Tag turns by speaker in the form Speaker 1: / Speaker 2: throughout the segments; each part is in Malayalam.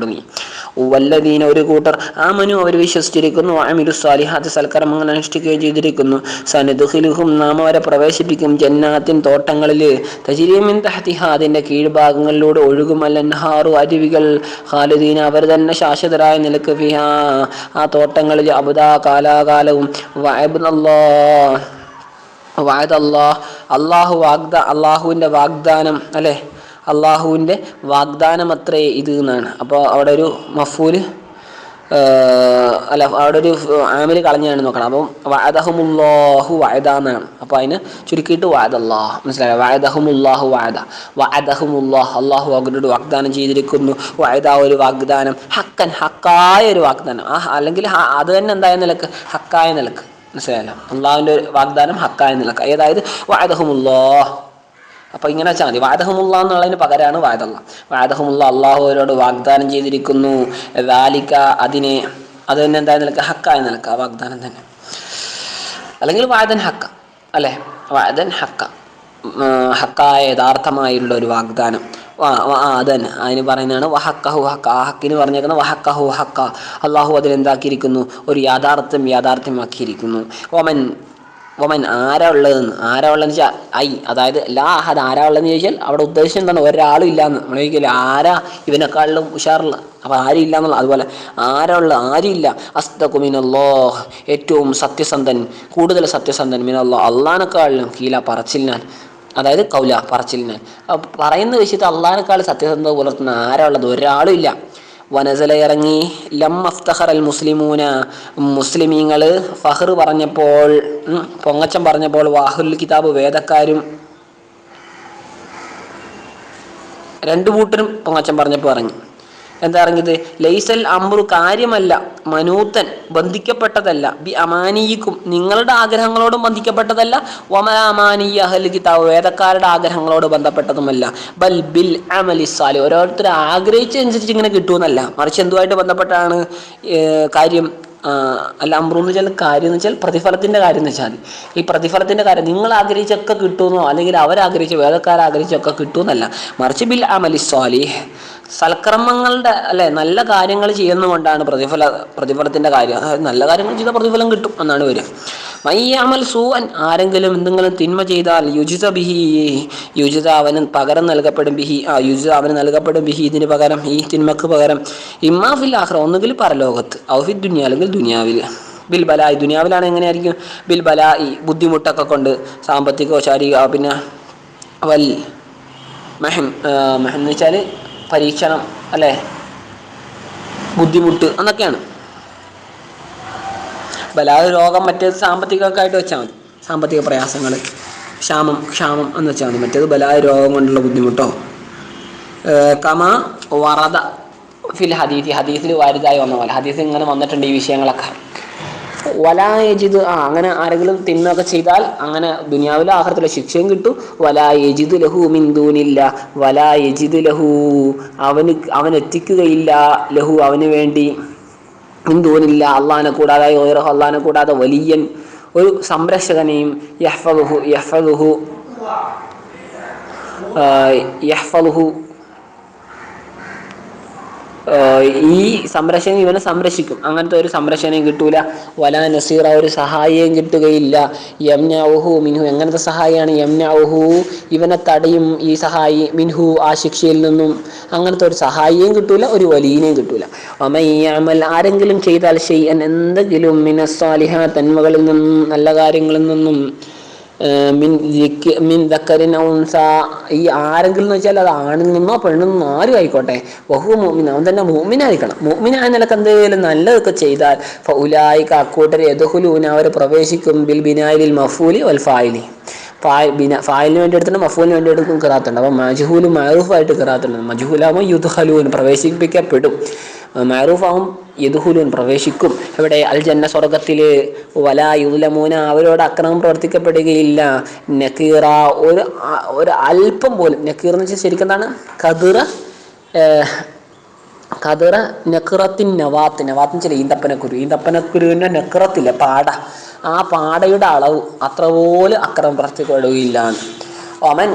Speaker 1: കുടുങ്ങി വല്ലദീന ഒരു കൂട്ടർ ആ മനു അവർ വിശ്വസിച്ചിരിക്കുന്നു അമിരു സ്വാലിഹാത്ത് സൽക്കർമ്മങ്ങൾ അനുഷ്ഠിക്കുകയും ചെയ്തിരിക്കുന്നു. സനദുഹിലുഹും നാം അവരെ പ്രവേശിപ്പിക്കും ജന്നാത്തിൻ തോട്ടങ്ങളിൽ. തജിരിയമിൻ തഹതിഹ അതിന്റെ കീഴ്ഭാഗങ്ങളിലൂടെ ഒഴുകുമല്ലൻഹാറു അരുവികൾ. ഖാലിദീന അവർ തന്നെ ശാശ്വതരായ നിലയ്ക്ക് ഫിഹാ ആ തോട്ടങ്ങളിൽ അബുദാ കാലാകാലവും. വഅബ്ദല്ലാ വായത് അള്ളാഹ് അള്ളാഹു വാഗ്ദാ അള്ളാഹുവിന്റെ വാഗ്ദാനം അല്ലേ? അള്ളാഹുവിന്റെ വാഗ്ദാനം അത്രേ ഇത് എന്നാണ്. അപ്പോൾ അവിടെ ഒരു മഫൂൽ അല്ല അവിടെ ഒരു ആമിൽ കളഞ്ഞാണ് നോക്കണം. അപ്പം വാദഹമുല്ലാഹു വായദ എന്നാണ്. അപ്പോൾ അതിന് ചുരുക്കിയിട്ട് വാദല്ലാഹ് മനസ്സിലായോ? വായദഹുമുല്ലാഹു വായദ വാദഹമുല്ലാഹ് അള്ളാഹു അവരോട് വാഗ്ദാനം ചെയ്തിരിക്കുന്നു. വായദ ഒരു വാഗ്ദാനം. ഹക്കൻ ഹക്കായ ഒരു വാഗ്ദാനം. ആ അല്ലെങ്കിൽ അത് തന്നെ എന്തായ നിലയ്ക്ക്? ഹക്കായ നിലയ്ക്ക്. മനസ്സിലായല്ലോ? അള്ളാഹുവിന്റെ വാഗ്ദാനം ഹക്കായ നിലയ്ക്ക്. അതായത് വാദഹമുല്ലാഹ് അപ്പൊ ഇങ്ങനെ വെച്ചാൽ മതി. വാദഹമുല്ല എന്നുള്ളതിന് പകരമാണ് വാദല്ല വാദഹമുല്ല അള്ളാഹു അവരോട് വാഗ്ദാനം ചെയ്തിരിക്കുന്നു. ദാലിക്ക അതിനെ അത് തന്നെ എന്തായി നിൽക്കുക ഹക്കായി നിൽക്കുക വാഗ്ദാനം തന്നെ. അല്ലെങ്കിൽ വാദൻ ഹക്ക. അല്ലേ? വാദൻ ഹക്ക. ഹക്കായ യഥാർത്ഥമായുള്ള ഒരു വാഗ്ദാനം. അത് തന്നെ. അതിന് പറയുന്നതാണ് വഹക്കഹു ഹക്ക. ആ ഹക്കിന് പറഞ്ഞേക്കുന്ന വഹക്കഹു ഹക്ക. അള്ളാഹു അതിലെന്താക്കിയിരിക്കുന്നു ഒരു യാഥാർത്ഥ്യം യാഥാർത്ഥ്യമാക്കിയിരിക്കുന്നു. ഓമൻ ഒമൻ ആരാ ഉള്ളതെന്ന്? ആരാ ഉള്ളതെന്ന് വെച്ചാൽ ഐ അതായത് ലാ അഹദ് ആരാ ഉള്ളതെന്ന് ചോദിച്ചാൽ അവിടെ ഉദ്ദേശം എന്താണ്? ഒരാളും ഇല്ലാന്ന്. നമ്മൾ ചോദിക്കില്ല ആരാ ഇവനെക്കാളിലും ഉഷാറുള്ള? അപ്പോൾ ആരും ഇല്ല എന്നുള്ള അതുപോലെ ആരാ ഉള്ള? ആരും ഇല്ല. അസ്തകുമിനല്ലോ ഏറ്റവും സത്യസന്ധൻ കൂടുതൽ സത്യസന്ധൻ മിനല്ലോ. അള്ളാനെക്കാളിലും കീല പറച്ചിലിനാൽ. അതായത് കൗല പറച്ചിലിനാൽ. പറയുന്ന വെച്ചിട്ട് അള്ളാനെക്കാൾ സത്യസന്ധത പുലർത്തുന്ന ആരാ ഉള്ളത്? ഒരാളും ഇല്ല. വനസല ഇറങ്ങി ലം അഫ്തഖർ അൽ മുസ്ലിമൂന മുസ്ലിമീങ്ങൾ ഫഹർ പറഞ്ഞപ്പോൾ പൊങ്ങച്ചം പറഞ്ഞപ്പോൾ വാഹുൽ കിതാബ് വേദക്കാരും രണ്ടു കൂട്ടരും പൊങ്ങച്ചം പറഞ്ഞപ്പോൾ ഇറങ്ങി. എന്താ ഇറങ്ങിയത് ലൈസൽ അമ്രു കാര്യമല്ല മനൂത്തൻ ബന്ധിക്കപ്പെട്ടതല്ല. ബി അമാനിയിക്കും നിങ്ങളുടെ ആഗ്രഹങ്ങളോടും ബന്ധിക്കപ്പെട്ടതല്ല. വമല അമാനിയ അഹൽ കിതാവ് വേദക്കാരുടെ ആഗ്രഹങ്ങളോട് ബന്ധപ്പെട്ടതുമല്ല. ബൽ ബിൽ അമലിസാലി ഓരോരുത്തർ ആഗ്രഹിച്ചതനുസരിച്ച് ഇങ്ങനെ കിട്ടുമെന്നല്ല. മറിച്ച് എന്തുമായിട്ട് ബന്ധപ്പെട്ടാണ് കാര്യം അല്ല അമ്രു എന്ന് വെച്ചാൽ കാര്യം എന്ന് വെച്ചാൽ പ്രതിഫലത്തിന്റെ കാര്യം എന്ന് വെച്ചാൽ ഈ പ്രതിഫലത്തിന്റെ കാര്യം നിങ്ങൾ ആഗ്രഹിച്ചൊക്കെ കിട്ടുമെന്നോ അല്ലെങ്കിൽ അവരാഗ്രഹിച്ച വേദക്കാർ ആഗ്രഹിച്ചൊക്കെ കിട്ടുമെന്നല്ല. മറിച്ച് ബിൽ അമലി സ്വാലി സൽക്രമങ്ങളുടെ അല്ലെ നല്ല കാര്യങ്ങൾ ചെയ്യുന്നതുകൊണ്ടാണ് പ്രതിഫല പ്രതിഫലത്തിന്റെ കാര്യം. അതായത് നല്ല കാര്യങ്ങൾ ചെയ്താൽ പ്രതിഫലം കിട്ടും എന്നാണ് വരിക. മയ്യാമൽ സൂവൻ. ആരെങ്കിലും എന്തെങ്കിലും തിന്മ ചെയ്താൽ യുജിത ബിഹി. യുജിത അവന് പകരം നൽകപ്പെടും ബിഹി. ആ യുജിത അവന് നൽകപ്പെടും ബിഹി. ഇതിന് പകരം ഈ തിന്മക്ക് പകരം. ഇമ്മാ ഫിൽ ആഖ്റ ഒന്നുകിൽ പരലോകത്ത്. ഔഫി ദുനിയ അല്ലെങ്കിൽ ദുനിയാവിൽ. ബിൽ ബലായി ദുനിയാവിലാണ് എങ്ങനെയായിരിക്കും? ബിൽ ബലായി ബുദ്ധിമുട്ടൊക്കെ കൊണ്ട് സാമ്പത്തികമോ ശാരീരിക പിന്നെ വൽ മെഹൻ മെഹൻ എന്ന് വെച്ചാൽ പരീക്ഷണം അല്ലേ? ബുദ്ധിമുട്ട് എന്നൊക്കെയാണ് ബലാത് രോഗം മറ്റേത് സാമ്പത്തികമൊക്കെ ആയിട്ട് വെച്ചാൽ മതി. സാമ്പത്തിക പ്രയാസങ്ങൾ ക്ഷാമം ക്ഷാമം എന്ന് വെച്ചാൽ മതി. മറ്റേത് ബലായ രോഗം കൊണ്ടുള്ള ബുദ്ധിമുട്ടോ. കമ വറദ ഫിൽ ഹദീസ് ഹദീസിൽ വാരിതായി വന്ന പോലെ. ഹദീസ് ഇങ്ങനെ വന്നിട്ടുണ്ട് ഈ വിഷയങ്ങളൊക്കെ. വലായജിത് ആ അങ്ങനെ ആരെങ്കിലും തിന്നൊക്കെ ചെയ്താൽ അങ്ങനെ ദുനിയാവിലെ ആഹ്റത്തിലെ ശിക്ഷയും കിട്ടും. വലായജിത് ലഹു മിന്ദൂനില്ല വലായജിത് ലഹു അവന് അവൻ എത്തിക്കുകയില്ല ലഹു അവന് വേണ്ടി മിന്ദൂനില്ല അള്ളഹാനെ കൂടാതെ ഓരോ അള്ളഹാനെ കൂടാതെ വലിയൻ ഒരു സംരക്ഷകനെയും യഹ്ഫലുഹു യഹ്ഫലുഹു യഹ്ഫലുഹു ഈ സംരക്ഷണം ഇവനെ സംരക്ഷിക്കും. അങ്ങനത്തെ ഒരു സംരക്ഷണം കിട്ടൂല. വലാ നസീറ ഒരു സഹായിയും കിട്ടുകയില്ല. യംനാവുഹു മിൻഹു. എങ്ങനത്തെ സഹായിയാണ്? യംനാവുഹു ഇവനെ തടയും ഈ സഹായി മിൻഹു ആ ശിക്ഷയിൽ നിന്നും. അങ്ങനത്തെ ഒരു സഹായിയും കിട്ടൂല ഒരു വലിയനെയും കിട്ടൂല. അമയ്യാമൽ ആരെങ്കിലും ചെയ്താൽ ഷെയ്യൻ എന്തെങ്കിലും മിനസ്വാലിഹ തന്മകളിൽ നിന്നും നല്ല കാര്യങ്ങളിൽ നിന്നും മിൻ ദിക്ക- മിൻ ദക്കറിൻ ഔൻസ ഈ ആരെങ്കിലും എന്ന് വെച്ചാൽ അത് ആണിൽ നിന്നോ പെണ്ണിൽ നിന്നോ ആരും ആയിക്കോട്ടെ. ബഹു മോമിൻ അവൻ തന്നെ മോമിനായിരിക്കണം മോമിനായ നിലയ്ക്ക് എന്തെങ്കിലും നല്ലതൊക്കെ ചെയ്താൽ ഫൗലായിക്ക് അക്കൂട്ടർ എതുഹുലൂന അവർ പ്രവേശിക്കും ബിൽ ബിനായിലിൽ മഫൂലി വൽ ഫായിലി. ഫായിലിന് വേണ്ടി എടുത്തിട്ട് മഫൂലിന് വേണ്ടി എടുക്കും കിറാത്തുണ്ട് അപ്പോൾ മജുഹൂലും മഹൂഫായിട്ട് കിറാത്തുണ്ട് മജുഹൂലാകുമ്പോൾ യുദ്ഹലൂൻ പ്രവേശിപ്പിക്കപ്പെടും. മഅറൂഫാവും യദുഹുലൂൻ പ്രവേശിക്കും. ഇവിടെ അൽ ജന്ന സ്വർഗത്തിൽ വല യുലമൂന അവരോട് അക്രമം പ്രവർത്തിക്കപ്പെടുകയില്ല. നക്കീറ ഒരു ഒരു അല്പം പോലും നക്കീർ എന്ന് വെച്ചാൽ ശരിക്കും എന്താണ്? കതിറ കതിറ നക്കിറത്തിൻ നവാത്ത്. നവാത്ത് വെച്ചാൽ ഈന്തപ്പനക്കുരു. ഈന്തപ്പനക്കുരുവിന്റെ നക്കിറത്തില്ല പാട. ആ പാടയുടെ അളവ് അത്ര പോലും അക്രമം പ്രവർത്തിക്കപ്പെടുകയില്ല. അവൻ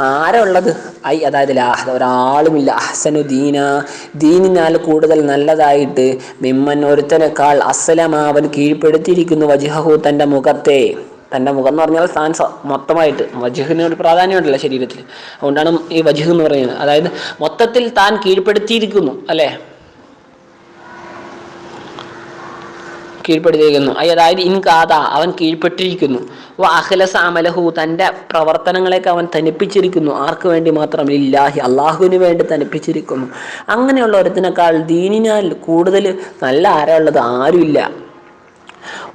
Speaker 1: ആരാ ഉള്ളത് ഐ അതായത് ലാ ഒരാളുമില്ല. അഹ്സനു ദീന. ദീനിനാൽ കൂടുതൽ നല്ലതായിട്ട് മിമ്മൻ ഒരുത്തനേക്കാൾ അസലമാവൻ കീഴ്പ്പെടുത്തിയിരിക്കുന്നു വജിഹു തന്റെ മുഖത്തെ. തന്റെ മുഖം എന്ന് പറഞ്ഞാൽ താൻ മൊത്തമായിട്ട്. വജുഹിന് ഒരു പ്രാധാന്യമുണ്ടല്ലോ ശരീരത്തിൽ. അതുകൊണ്ടാണ് ഈ വജുഹ് എന്ന് പറയുന്നത്. അതായത് മൊത്തത്തിൽ താൻ കീഴ്പ്പെടുത്തിയിരിക്കുന്നു അല്ലേ? കീഴ്പ്പെടുത്തിയിരിക്കുന്നു. അതായത് ഇൻ കാത അവൻ കീഴ്പ്പെട്ടിരിക്കുന്നു. അഖലസ അമലഹു തന്റെ പ്രവർത്തനങ്ങളെയൊക്കെ അവൻ തനിപ്പിച്ചിരിക്കുന്നു. ആർക്ക് വേണ്ടി മാത്രം? ഇല്ലാഹി അള്ളാഹുവിന് വേണ്ടി തനിപ്പിച്ചിരിക്കുന്നു. അങ്ങനെയുള്ള ഒരുത്തിനേക്കാൾ ദീനിനാൽ കൂടുതൽ നല്ല ആരുള്ളത് ആരുമില്ല.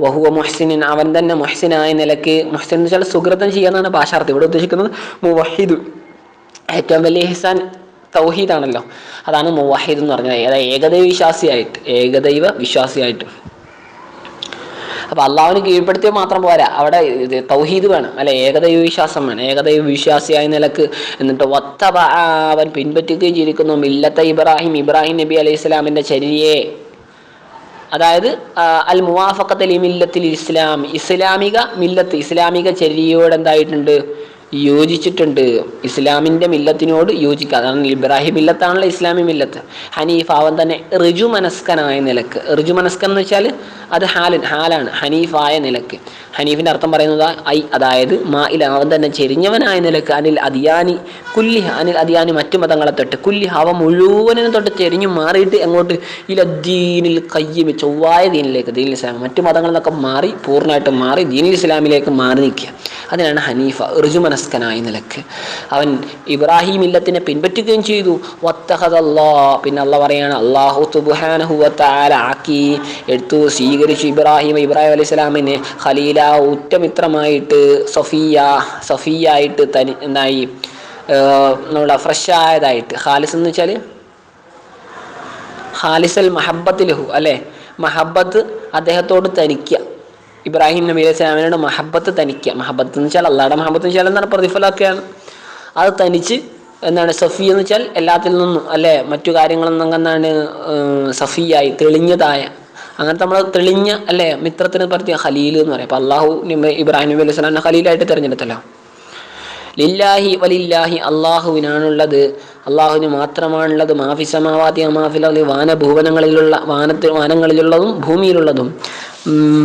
Speaker 1: വഹുവ മൊഹ്സിനിൻ അവൻ തന്നെ മൊഹ്സിനായ നിലയ്ക്ക് മൊഹ്സിൻ എന്ന് വെച്ചാൽ സുഹൃതം ചെയ്യാന്നാണ് ഭാഷാർത്ഥം. ഇവിടെ ഉദ്ദേശിക്കുന്നത് മുവഹിദ്. ഏറ്റവും വലിയ ഹിസാൻ തൗഹീദാണല്ലോ. അതാണ് മുവഹിദ് എന്ന് പറഞ്ഞത്. അതായത് ഏകദൈവ വിശ്വാസിയായിട്ട് ഏകദൈവ വിശ്വാസിയായിട്ട്. അപ്പൊ അള്ളാഹുവിന് കീഴ്പ്പെടുത്തിയാൽ മാത്രം പോരാ. അവിടെ തൗഹീദ് വേണം. അല്ലെ ഏകദൈവ വിശ്വാസം വേണം. ഏകദൈവ വിശ്വാസിയായ നിലയ്ക്ക് എന്നിട്ട് ഒത്ത അവൻ പിൻപറ്റുകയും ചെയ്തിരിക്കുന്നു. മില്ലത്ത ഇബ്രാഹിം ഇബ്രാഹിം നബി അലൈഹി ഇസ്ലാമിന്റെ ചര്യയെ അതായത് അൽ മുവാഫക്കത്തൽ മില്ലത്തിൽ ഇസ്ലാം. ഇസ്ലാമിക മില്ലത്ത് ഇസ്ലാമിക ചര്യയോട് എന്തായിട്ടുണ്ട്? യോജിച്ചിട്ടുണ്ട്. ഇസ്ലാമിന്റെ മില്ലത്തിനോട് യോജിക്കുക അതാണ് ഇബ്രാഹിം മില്ലത്താണല്ലോ ഇസ്ലാമി മില്ലത്ത്. ഹനീഫ് അവൻ തന്നെ ഋജു മനസ്കനായ നിലയ്ക്ക്. ഋജു മനസ്കൻ എന്ന് വെച്ചാൽ അത് ഹാലൻ ഹാലാണ് ഹനീഫായ നിലയ്ക്ക്. ഹനീഫിന്റെ അർത്ഥം പറയുന്നത് ഐ അതായത് മാ ഇല അവൻ തന്നെ ചെരിഞ്ഞവനായ നിലയ്ക്ക്. അനിൽ അതിയാനി കുല്ലി അനിൽ അതിയാനി മറ്റു മതങ്ങളെ തൊട്ട്. കുല്ലി അവ മുഴുവനും തൊട്ട് ചെരിഞ്ഞു മാറിയിട്ട് എങ്ങോട്ട് ഇലദ്ദീനിൽ കയ്യമി ചൊവ്വായ ദീനിലേക്ക് ദീനിൽ ഇസ്ലാം മറ്റു മതങ്ങളിൽ നിന്നൊക്കെ മാറി പൂർണമായിട്ടും മാറി ദീനിൽ ഇസ്ലാമിലേക്ക് മാറി നിൽക്കുക. അതിനാണ് ഹനീഫ ഋജുമനസ്കനായ നിലയ്ക്ക്. അവൻ ഇബ്രാഹിം ഇല്ലത്തിനെ പിൻപറ്റുകയും ചെയ്തു. വത്തഹദല്ലാ. പിന്നെ അള്ള പറയാണ് അള്ളാഹു ആക്കി എടുത്തു. സ്വീകരിച്ചു ഇബ്രാഹിം ഇബ്രാഹിം അലൈഹി സ്വലാമിനെ ഖലീല ഉറ്റമിത്രമായിട്ട് സഫിയ ആയിട്ട് തനി എന്തായി ഏർ നമ്മുടെ ഫ്രഷ് ആയതായിട്ട് ഖാലിസ് എന്ന് വെച്ചാൽ ഖാലിസൽ മഹബത്ത് ലഹു അല്ലേ? മഹബത്ത് അദ്ദേഹത്തോട് തനിക്കുക ഇബ്രാഹിം നബി അലൈഹി സ്വലാമിനോട് മഹബത്ത് തനിക്കുക. മഹബത്ത് എന്ന് വെച്ചാൽ അള്ളാഹുടെ മഹബത്ത് എന്ന് വെച്ചാൽ എന്താണ്? പ്രതിഫലമൊക്കെയാണ്. അത് തനിച്ച് എന്താണ്? സഫി എന്ന് വെച്ചാൽ എല്ലാത്തിൽ നിന്നും അല്ലെ? മറ്റു കാര്യങ്ങളിൽ എന്താണ്? സഫിയായി തെളിഞ്ഞതായ. അങ്ങനത്തെ നമ്മൾ തെളിഞ്ഞ അല്ലെ? മിത്രത്തിന് പറ്റിയ ഖലീൽ എന്ന് പറയും. അപ്പോൾ അള്ളാഹു ഇബ്രാഹിം നബി അലൈഹി സ്വലാമിനെ ഖലീലായിട്ട് തിരഞ്ഞെടുത്തല്ലോ. ലില്ലാഹി വലില്ലാഹി അള്ളാഹുവിനാണുള്ളത്. അള്ളാഹുവിന് മാത്രമാണുള്ളത്. മാഫി സമാവാതി വാന വാനഭൂവനങ്ങളിലുള്ള വാനത്തിൽ വാനങ്ങളിലുള്ളതും ഭൂമിയിലുള്ളതും.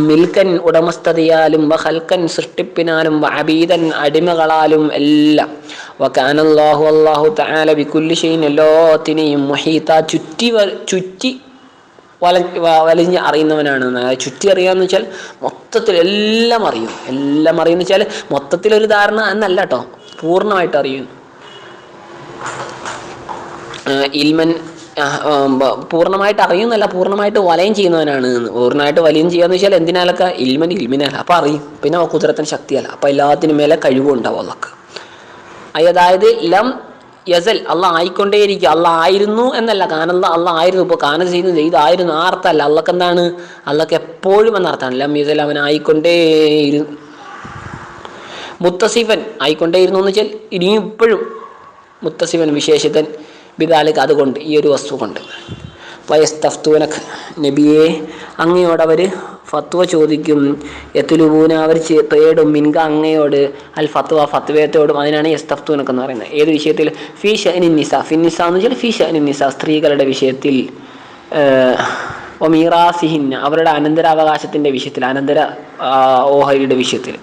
Speaker 1: മിൽക്കൻ ഉടമസ്ഥതയാലും വഹൽക്കൻ ഹൽക്കൻ സൃഷ്ടിപ്പിനാലും അബീതൻ അടിമകളാലും എല്ലാം. വക്കാനല്ലാഹു അള്ളാഹു തആല ബിക്കുല്ലി ഷൈൻ എല്ലാത്തിനെയും മഹീത ചുറ്റി ചുറ്റി വല വലിഞ്ഞ് അറിയുന്നവനാണ്. ചുറ്റി അറിയാന്ന് വെച്ചാൽ മൊത്തത്തിൽ എല്ലാം അറിയും. എല്ലാം അറിയുന്ന വെച്ചാൽ മൊത്തത്തിലൊരു ധാരണ എന്നല്ല കേട്ടോ പൂർണമായിട്ട് അറിയുന്നു. ഇൽമൻ പൂർണമായിട്ട് അറിയുന്നല്ല പൂർണമായിട്ട് വലയം ചെയ്യുന്നവനാണ് പൂർണമായിട്ട് വലയം ചെയ്യാന്ന് വെച്ചാൽ എന്തിനാലൊക്കെ? ഇൽമൻ ഇൽമിനല്ല അപ്പം അറിയും. പിന്നെ കുതിരത്തിന് ശക്തിയല്ല. അപ്പം എല്ലാത്തിനും മേലെ കഴിവുണ്ടാവും അതൊക്കെ അതായത് ലം യസൽ അള്ള ആയിക്കൊണ്ടേയിരിക്കുക അള്ള ആയിരുന്നു എന്നല്ല. കാനല്ല അള്ള ആയിരുന്നു. ഇപ്പോൾ കാന ചെയ്യുന്നത് ഇതായിരുന്നു ആ അർത്ഥമല്ല. അള്ളക്ക് എന്താണ് അള്ളക്ക് എപ്പോഴും എന്ന അർത്ഥമാണ് ലം യസൽ അവൻ ആയിക്കൊണ്ടേയിരുന്നു. മുത്തസിഫൻ ആയിക്കൊണ്ടേയിരുന്നു എന്ന് വെച്ചാൽ ഇനിയും ഇപ്പോഴും മുത്തസിഫൻ വിശേഷിതൻ ബിദാലിക്ക് അതുകൊണ്ട് ഈ ഒരു വസ്തു കൊണ്ട്. വയസ്തഫ്തൂനഖ് നബിയെ അങ്ങയോടവർ ഫത്വ ചോദിക്കും. എത്തുലുബൂന അവർ തേടും. മിൻക അങ്ങയോട് അൽ ഫത്വ ഫത്വയത്തോടും. അതിനാണ് യസ്തഫ്തൂനക്ക് എന്ന് പറയുന്നത്. ഏത് വിഷയത്തിൽ? ഫി ഷനിൻ നിസ. ഫിൻ നിസ എന്ന് വെച്ചാൽ ഫി ഷനിൻ സ്ത്രീകളുടെ വിഷയത്തിൽ. ഒമീറാസിഹിൻ അവരുടെ അനന്തരാവകാശത്തിന്റെ വിഷയത്തിൽ അനന്തര ഓഹരിയുടെ വിഷയത്തിൽ.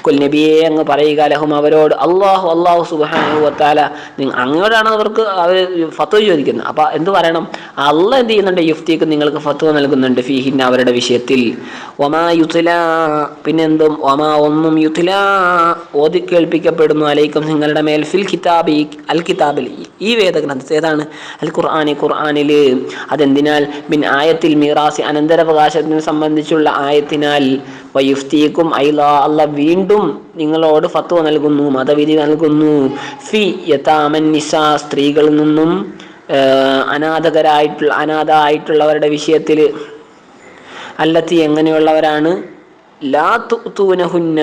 Speaker 1: കുൽ നബിയെ അങ്ങ് പറയുക ലഹും അവരോട് അള്ളാഹു അള്ളാഹു സുബാനു വത്താല നിങ്ങൾ അങ്ങോട്ടാണ് അവർക്ക് അവർ ഫത്വ ചോദിക്കുന്നത്. അപ്പൊ എന്ത് പറയണം? അള്ള എന്ത് ചെയ്യുന്നുണ്ട്? യുഫ്തിക്ക് നിങ്ങൾക്ക് ഫത്വ നൽകുന്നുണ്ട് ഫിഹിന്ന അവരുടെ വിഷയത്തിൽ. ഒമാ യുത്തില പിന്നെന്തും? ഒമാ ഒന്നും യുത്തില ഓതി കേൾപ്പിക്കപ്പെടുന്നു അലൈക്കും നിങ്ങളുടെ മേൽ ഫിൽ കിതാബി അൽ കിതാബിൽ. ഈ വേദഗ്രന്ഥത്തിൽ ഏതാണ്? അൽ ഖുർആാനി ഖുർആാനിൽ അതെന്തിനാൽ? ബിൻ ആയത്തിൽ മീറാസി അനന്തരാവകാശത്തിനെ സംബന്ധിച്ചുള്ള ആയത്തിനാൽ വയുഫ്തീക്കും ഐല അല്ല വീണ്ടും നിങ്ങളോട് ഫത്വ നൽകുന്നു മതവിധി നൽകുന്നു. ഫി യഥാമൻ നിസ സ്ത്രീകളിൽ നിന്നും അനാഥകരായിട്ടുള്ള അനാഥ ആയിട്ടുള്ളവരുടെ വിഷയത്തിൽ. അല്ലത്തി എങ്ങനെയുള്ളവരാണ്? ലാ തുനഹുന്ന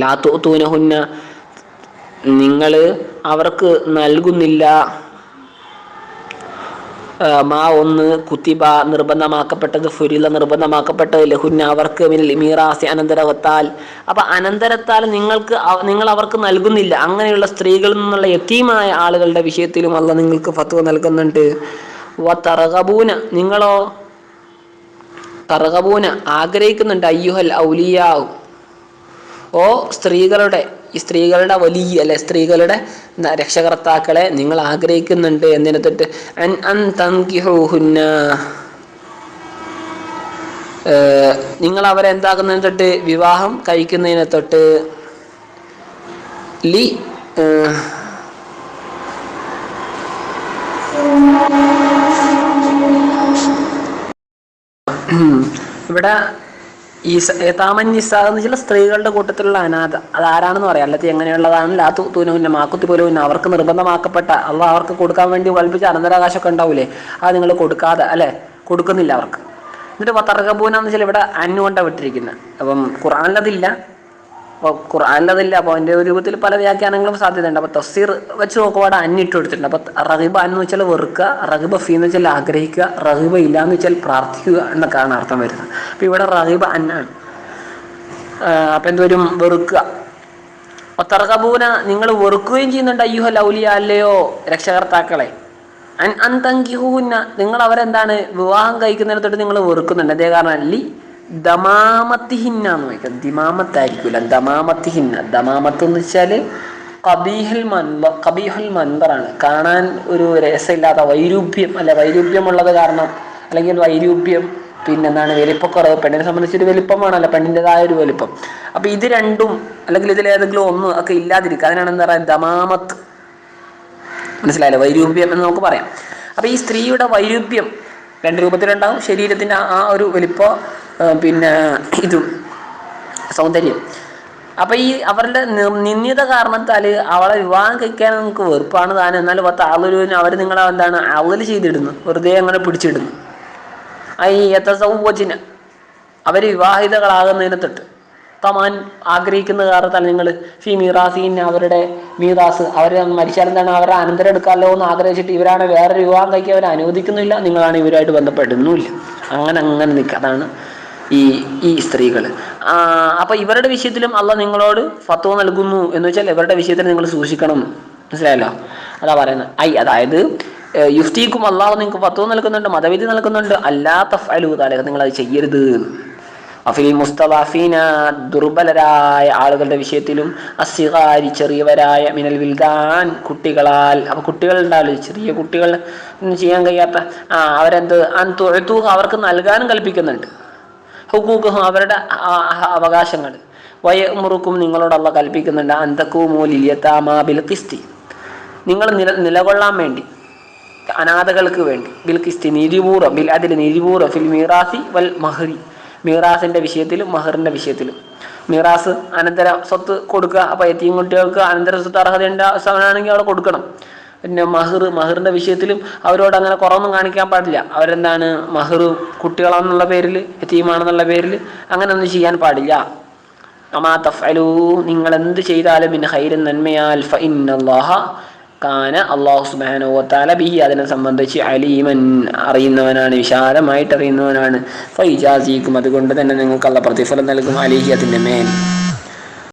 Speaker 1: ലാ തുനഹുന്ന നിങ്ങൾ അവർക്ക് നൽകുന്നില്ല. മാ ഒന്ന് കുത്തിബ നിർബന്ധമാക്കപ്പെട്ടത് ഫുരില നിർബന്ധമാക്കപ്പെട്ടത് ലഹുന്ന അവർക്ക് മീറാസി അനന്തരവത്താൽ. അപ്പം അനന്തരത്താൽ നിങ്ങൾക്ക് നിങ്ങൾ അവർക്ക് നൽകുന്നില്ല. അങ്ങനെയുള്ള സ്ത്രീകളിൽ നിന്നുള്ള യത്തീമായ ആളുകളുടെ വിഷയത്തിലും അല്ല നിങ്ങൾക്ക് ഫത്വ നൽകുന്നുണ്ട്. വ തറകബൂന നിങ്ങളോ തറകബൂന ആഗ്രഹിക്കുന്നുണ്ട് അയ്യുഹൽ ഔലിയാവും ഓ സ്ത്രീകളുടെ ഈ സ്ത്രീകളുടെ വലിയ അല്ലെ സ്ത്രീകളുടെ രക്ഷകർത്താക്കളെ നിങ്ങൾ ആഗ്രഹിക്കുന്നുണ്ട് എന്നതിനെ തൊട്ട് അൻ അൻ നിങ്ങൾ അവരെ എന്താക്കുന്നതിനെ തൊട്ട്? വിവാഹം കഴിക്കുന്നതിനെ തൊട്ട് ലി ഇവിടെ ഈ താമന്നിസ എന്ന് വെച്ചാൽ സ്ത്രീകളുടെ കൂട്ടത്തിലുള്ള അനാഥ. അത് ആരാണെന്ന് പറയാം. അല്ലാതെ എങ്ങനെയുള്ളതാണ് ലാ തൂനുവിന്ന മാക്കുത്തി പോലും അവർക്ക് നിർബന്ധമാക്കപ്പെട്ട അള്ള അവർക്ക് കൊടുക്കാൻ വേണ്ടി കൽപ്പിച്ച അനന്തരാകാശമൊക്കെ ഉണ്ടാവൂലേ? അത് നിങ്ങൾ കൊടുക്കാതെ അല്ലെ? കൊടുക്കുന്നില്ല അവർക്ക്. എന്നിട്ട് പത്തറകബൂന എന്ന് വെച്ചാൽ ഇവിടെ അന്നുകൊണ്ടാണ് വിട്ടിരിക്കുന്നത് അപ്പം ഖുറാനിലതില്ല അപ്പോൾ ഖുർആാനിലതില്ല അപ്പോൾ അതിന്റെ രൂപത്തിൽ പല വ്യാഖ്യാനങ്ങളും സാധ്യതയുണ്ട്. അപ്പോൾ തഫ്സീർ വെച്ച് നോക്കുമ്പോൾ അന്നിട്ട് കൊടുത്തിട്ടുണ്ട്. അപ്പോൾ റഹിബ എന്ന് വെച്ചാൽ വെറുക്കുക റഹിബ ഫീ എന്ന് വെച്ചാൽ ആഗ്രഹിക്കുക റഹിബ ഇല്ല എന്ന് വെച്ചാൽ പ്രാർത്ഥിക്കുക എന്നൊക്കെയാണ് അർത്ഥം വരുന്നത്. അപ്പോൾ ഇവിടെ റഹിബ അന്നാണ് അപ്പം എന്തോരും വെറുക്കുക. ഒത്തറകബൂന നിങ്ങൾ വെറുക്കുകയും ചെയ്യുന്നുണ്ട് അയ്യുഹ ലൗലിയ അല്ലയോ രക്ഷകർത്താക്കളെ. അൻ അന്തങ്കിഹൂന്ന നിങ്ങൾ അവരെന്താണ്? വിവാഹം കഴിക്കുന്നിടത്തോട്ട് നിങ്ങൾ വെറുക്കുന്നുണ്ട്. അതേ കാരണം ലി ദമാമത്തിഹിന്ന എന്ന് വയ്ക്കാം ദിമാമത്തായിരിക്കില്ല ദമാമത്തിഹിന്ന. ദമാമത്ത് എന്ന് വെച്ചാൽ കബീഹുൽ മൻബർ കബീഹുൽ മൻബറാണ്. കാണാൻ ഒരു രസമില്ലാത്ത വൈരൂപ്യം അല്ലെ വൈരൂപ്യമുള്ളത് കാരണം അല്ലെങ്കിൽ വൈരൂപ്യം പിന്നെന്താണ് വലിപ്പക്കുറവ് പെണ്ണിനെ സംബന്ധിച്ചൊരു വലിപ്പമാണല്ലോ പെണ്ണിന്റെതായ ഒരു വലിപ്പം. അപ്പൊ ഇത് രണ്ടും അല്ലെങ്കിൽ ഇതിലേതെങ്കിലും ഒന്ന് ഒക്കെ ഇല്ലാതിരിക്കുക. അതിനാണ് എന്താ പറയുക? ദമാമത്ത്. മനസ്സിലായല്ലോ? വൈരൂപ്യം എന്ന് നമുക്ക് പറയാം. അപ്പൊ ഈ സ്ത്രീയുടെ വൈരൂപ്യം രണ്ട് രൂപത്തിലുണ്ടാവും. ശരീരത്തിന്റെ ആ- ഒരു വലിപ്പോ പിന്നെ ഇതും സൗന്ദര്യം. അപ്പൊ ഈ അവരുടെ നിന്ദ്യത കാരണത്താൽ അവളെ വിവാഹം കഴിക്കാൻ നിങ്ങൾക്ക് വെറുപ്പാണ് താൻ എന്നാലും പത്ത് ആളുരുവിന് അവർ നിങ്ങളെ എന്താണ് അവൽ ചെയ്തിടുന്നു. വെറുതെ അങ്ങനെ പിടിച്ചിടുന്നു. ഐ യഥസൗവചിന് അവർ വിവാഹിതകളാകുന്നതിനെ തൊട്ട്. തമാൻ ആഗ്രഹിക്കുന്ന കാരണത്താൽ നിങ്ങൾ ഫി മീറാസീൻ അവരുടെ മീറാസ് അവർ മരിച്ചാൽ എന്താണ് അവരെ അനന്തരം എടുക്കാമല്ലോ എന്ന് ആഗ്രഹിച്ചിട്ട് ഇവരാണ് വേറെ വിവാഹം കഴിക്കാൻ അവർ അനുവദിക്കുന്നില്ല. നിങ്ങളാണ് ഇവരുമായിട്ട് ബന്ധപ്പെടുന്നുമില്ല. അങ്ങനെ അങ്ങനെ നിൽക്കുക അതാണ് ഈ ഈ സ്ത്രീകൾ അപ്പൊ ഇവരുടെ വിഷയത്തിലും അല്ല നിങ്ങളോട് ഫത്വ നൽകുന്നു എന്ന് വെച്ചാൽ ഇവരുടെ വിഷയത്തിൽ നിങ്ങൾ സൂക്ഷിക്കണം. മനസ്സിലായല്ലോ? അതാ പറയുന്നത്. ഐ അതായത് യുഫ്തിക്കും അള്ളാഹു നിങ്ങൾക്ക് ഫത്വ നൽകുന്നുണ്ട് മതവിധി നൽകുന്നുണ്ട്. അല്ലാത്ത തഫ്അലു താലക നിങ്ങൾ അത് ചെയ്യരുത്. അഫിൽ മുസ്തഫീന ദുർബലരായ ആളുകളുടെ വിഷയത്തിലും അസിഹാരി ചെറിയവരായ മിനൽ വിൽദാൻ കുട്ടികളാൽ അപ്പൊ കുട്ടികൾ ഉണ്ടാവില്ല? ചെറിയ കുട്ടികൾ ചെയ്യാൻ കഴിയാത്ത ആ അവരെന്ത്? അവർക്ക് നൽകാനും കൽപ്പിക്കുന്നുണ്ട്. ഹുക്കൂക്കും അവരുടെ അവകാശങ്ങൾ. വയമുറുക്കും നിങ്ങളോടുള്ള കൽപ്പിക്കുന്നുണ്ട് അന്തക്കൂമൂലിയത്താമാ ബിൽ കിസ്തി. നിങ്ങൾ നില നിലകൊള്ളാൻ വേണ്ടി അനാഥകൾക്ക് വേണ്ടി ബിൽ കിസ്തി നീതിപൂർവം ബിൽ അതിൽ നീതിപൂർവം ഫിൽ മീറാസി വൽ മഹറി മീറാസിന്റെ വിഷയത്തിലും മഹറിന്റെ വിഷയത്തിലും. മീറാസ് അനന്തര സ്വത്ത് കൊടുക്കുക അപ്പോൾ എത്തിയും കുട്ടികൾക്ക് അനന്തര സ്വത്ത് അർഹതയുണ്ട് സമയമാണെങ്കിൽ അവിടെ കൊടുക്കണം. പിന്നെ മഹർ മഹറിന്റെ വിഷയത്തിലും അവരോട് അങ്ങനെ കുറവൊന്നും കാണിക്കാൻ പാടില്ല. അവരെന്താണ് മഹർ കുട്ടികളാണെന്നുള്ള പേരിൽ തീമാണെന്നുള്ള പേരിൽ അങ്ങനെ ഒന്നും ചെയ്യാൻ പാടില്ല. അമാ തഫ്അലൂ നിങ്ങൾ എന്ത് ചെയ്താലും ഇൻ ഹൈരൻ നന്മയാൽ ഫ കാന അള്ളാഹു സുബാനോ തല ബിഹി. അതിനെ സംബന്ധിച്ച് അലീമൻ അറിയുന്നവനാണ് വിശാലമായിട്ട് അറിയുന്നവനാണ് ഫൈജാസിക്കും അതുകൊണ്ട് തന്നെ നിങ്ങൾക്ക് അള്ള പ്രതിഫലം നൽകും അലീഹി അതിന്റെ മേൽ.